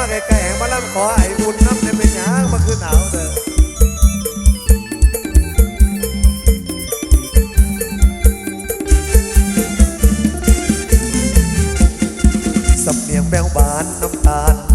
มาแก่ลๆมาล่ำขอไอ้บุญน้ำเนี่ยเป็นหยังมาคืนหนาวเถอสำเนียงแมวบานน้ำตาล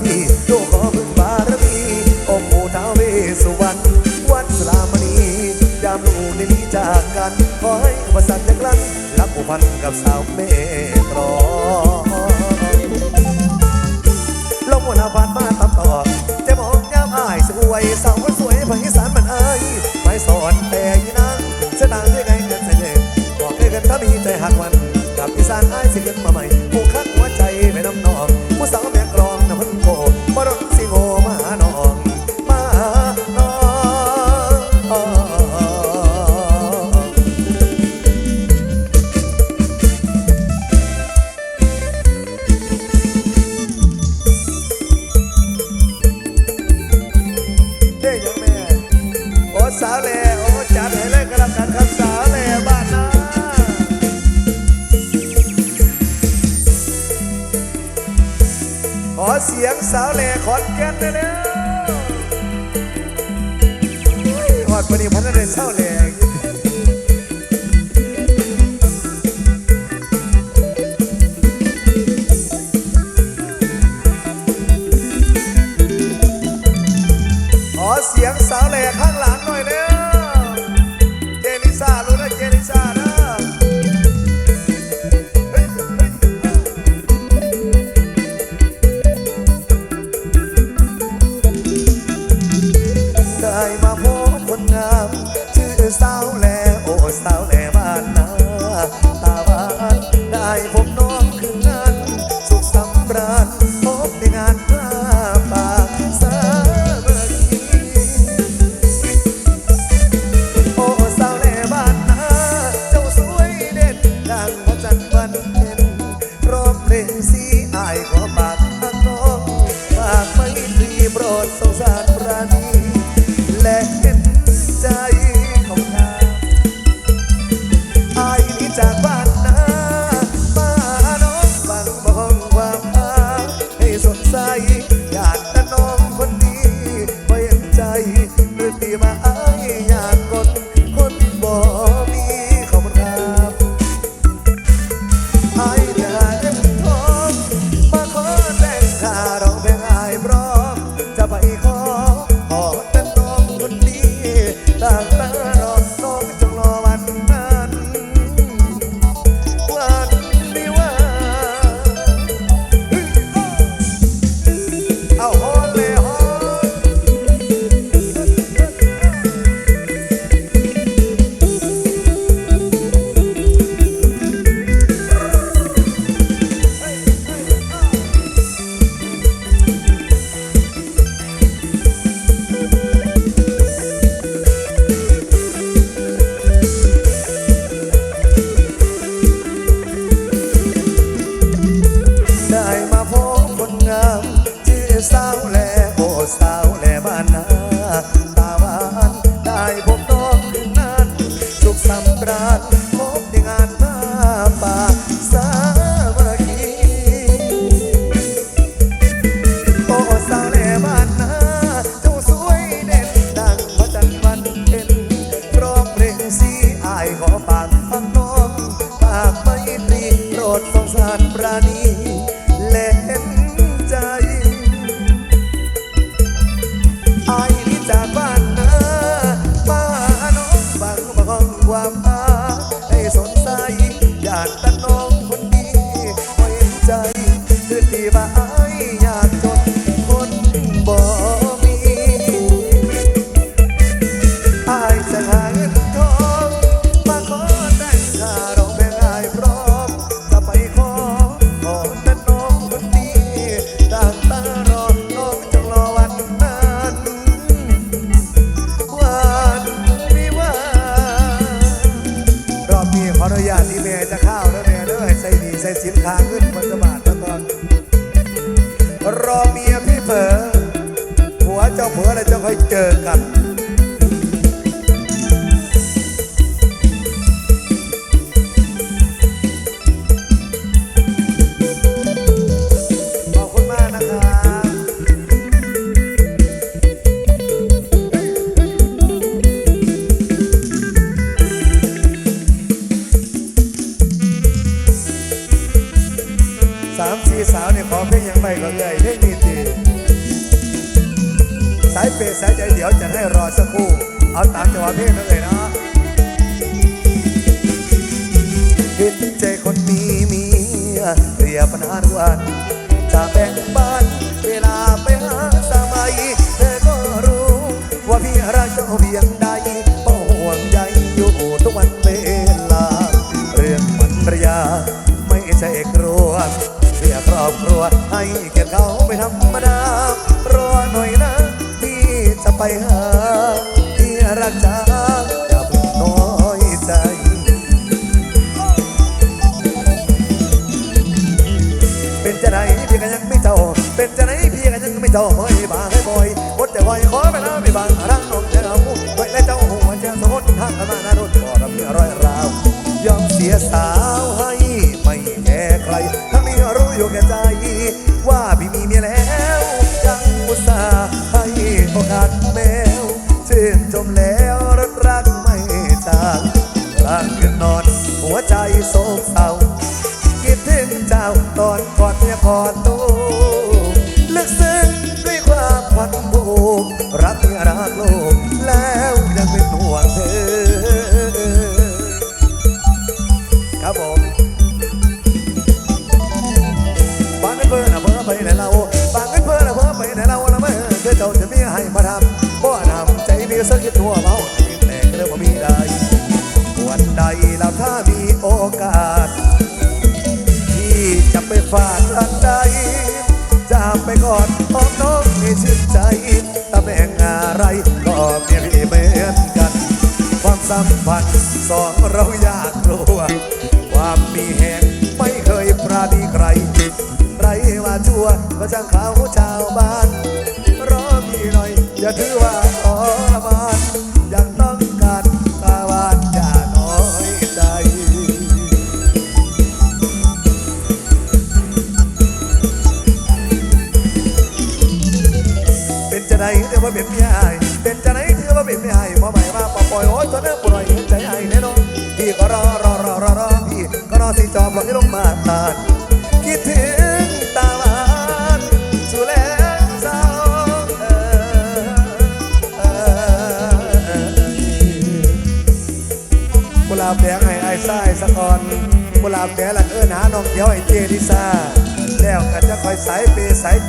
พีโยขอพึ่งบารมีองค์ปู่ท้าวเวสสุวรรณวัดสุรามณียามลูกในนี้จากกัน ขอให้อุปสรรจะกลั้นรักผูกพันกับสาวเมตรอลงวันอาบานมาตาต่อจะมองยามอายสวยสาวสวยภาคอีสารมันเอ้ยไม่สอนแต่ยีนางจะต่างด้วยไงกันเสน่ห์บอกเคยกันถ้ามีใจหักวันกับอีสานอายสิเกินมาใหม่ สาวแล่โอ้จัดให้เลยกระลำกันครัสาวแล่บ้านนาขอเสียงสาวแล่ขอนแก่นได้แล้วหอดปนิพันธ์เลยสาวแล่ ต่างตา ใส่สินทางขึ้นบนกระบาดตะกอนรอเมียพี่เผลอผัวเจ้าเผลอแล้วจะค่อยเจอกัน ให้เกียรติเขาไม่ธรรมดารอหน่อยนะที่จะไปหาที่รักจ้าอย่าเพิ่งน้อยใจ เป็นจะไหนพี่ก็ยังไม่เจ้า เป็นจะไหนพี่ก็ยังไม่เจ้าไม่บางให้บ่อยวดแต่ห้อยขอไปนะไม่บางรัง โศกเศร้าคิดถึงเจ้าตอนกอดเมียกอดตัว ใจตาแม่งอะไรก็เมีมีเหมือนกัน ความสัมพันธ์สองเราอยากรู้ความมีแหงไม่เคยปราณีใครใครว่าชั่วก็จังเขาชาวบ้านรอพี่หน่อยอย่าถือว่า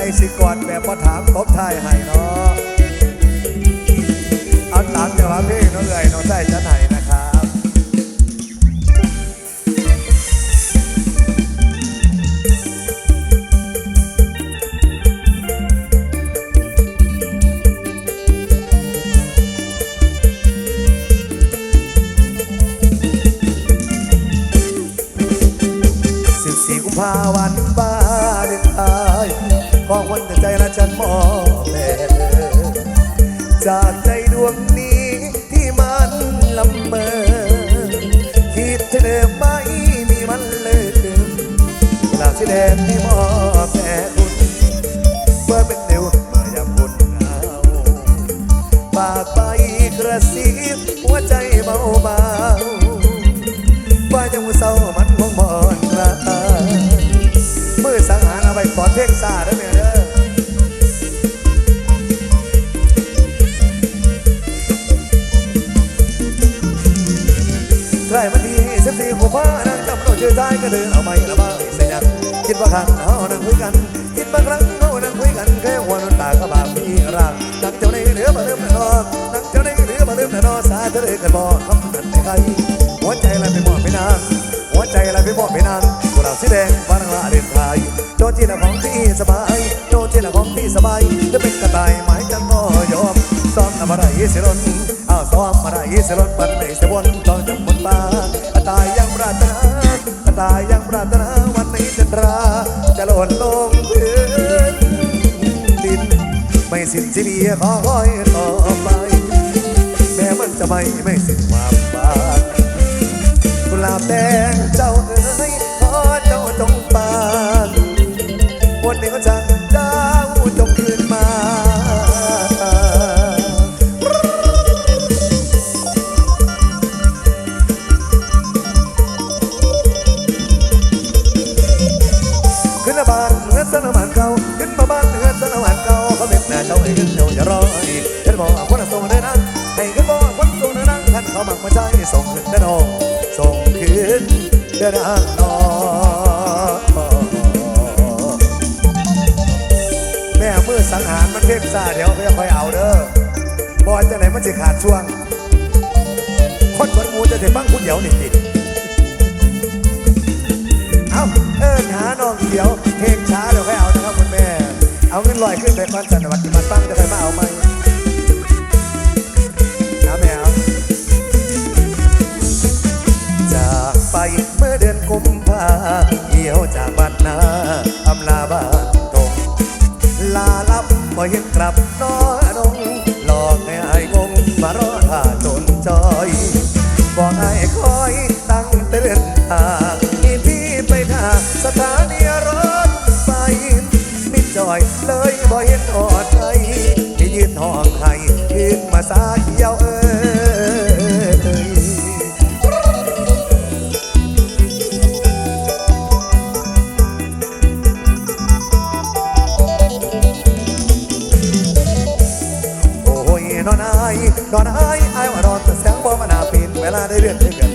ใจสิกอดแบบว่าถามตบท้ายให้เนาะ เจอใจก็เดินเอาไปละบ้าเสียงคิดว่าครั้งเฮานั่งคุยกัน คิดว่าครั้งเฮานั่งคุยกันแค่วัวนตากระบามีรักนักเจ้าในเหลือมาเริ่มแต่นอนนักเจ้าในเหลือมาเริ่มแต่นอนสายธะเลยกันบอกคำนั้นใครหัวใจเราไปมอกไปนานหัวใจเราไปมอกไปนานกุหลาบสีแดงฟ้าลาเด่นไทยโจจีละของที่สบายโจจีละของที่สบายจะเป็นกระต่ายหมายจังก็ยอมซ้อมทำอะไรเสียล้นอ้าวซ้อมอะไรเสียล้นปันไม่เสียวนต้องจับนบ้านตาย ตายยังปรารถนาวันนี้จันรา จะหล่นลงพื้นดิน ไม่สิ้นที่ดีขอคอยต่อไป แม้มันจะไม่ไม่สิ้นความบานกุลาบแดงเจ้า ยังกลับน้อง Ele é pegar.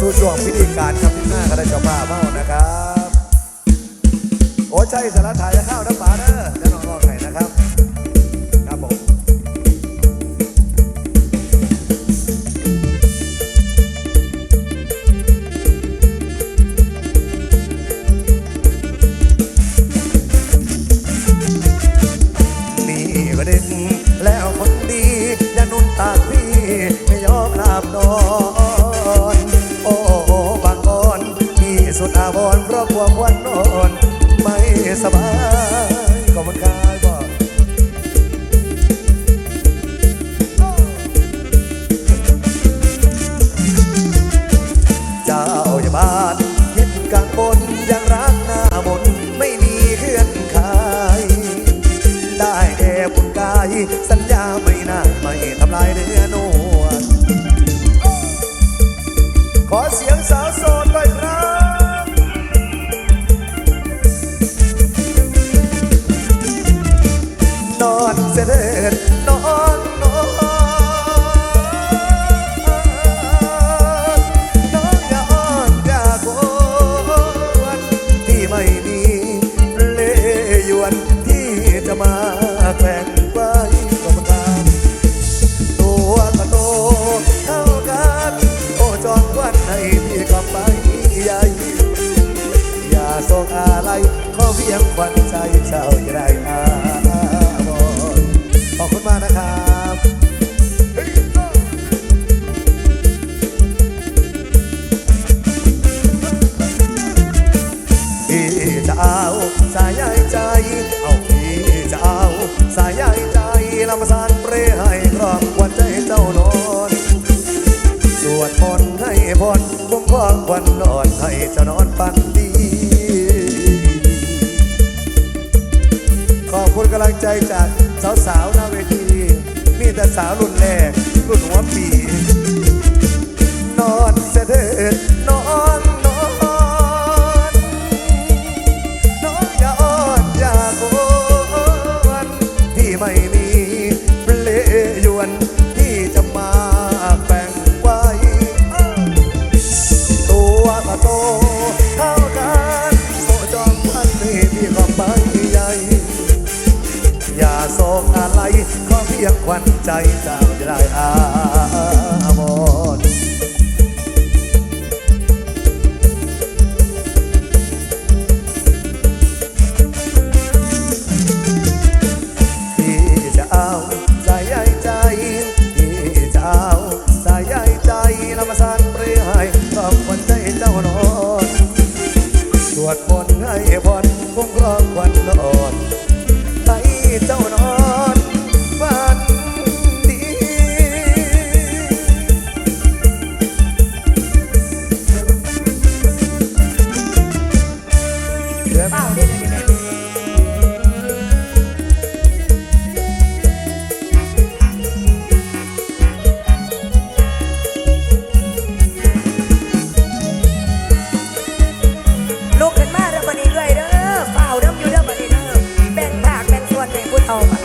สู่ช่วงพิธีการครับที่หน้าก็ได้จะมาบ้านะครับ โอ้ใช่สารทาย สัญญาไม่น่าไม่ทำลายเนื้อนวลขอเสียง วันใจเจ้าอย่าได้อาบอนขอบคุณมากนะครับพี่จะเอาสายใยใจ เอาพี่จะเอาสายใยใจลำสานเปรให้ครอบวันใจเจ้านอนสวดมนต์ให้พรคุ้มครองวันนอนให้เจะนอนฝัน ใจจากสาวๆหน้าเวที มีแต่สาวรุ่นแรกรุ่นหัวปี นอนเสด็จนอนนอน ยงควันใจเจ้าจะได้อา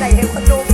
ส่ให้คนดู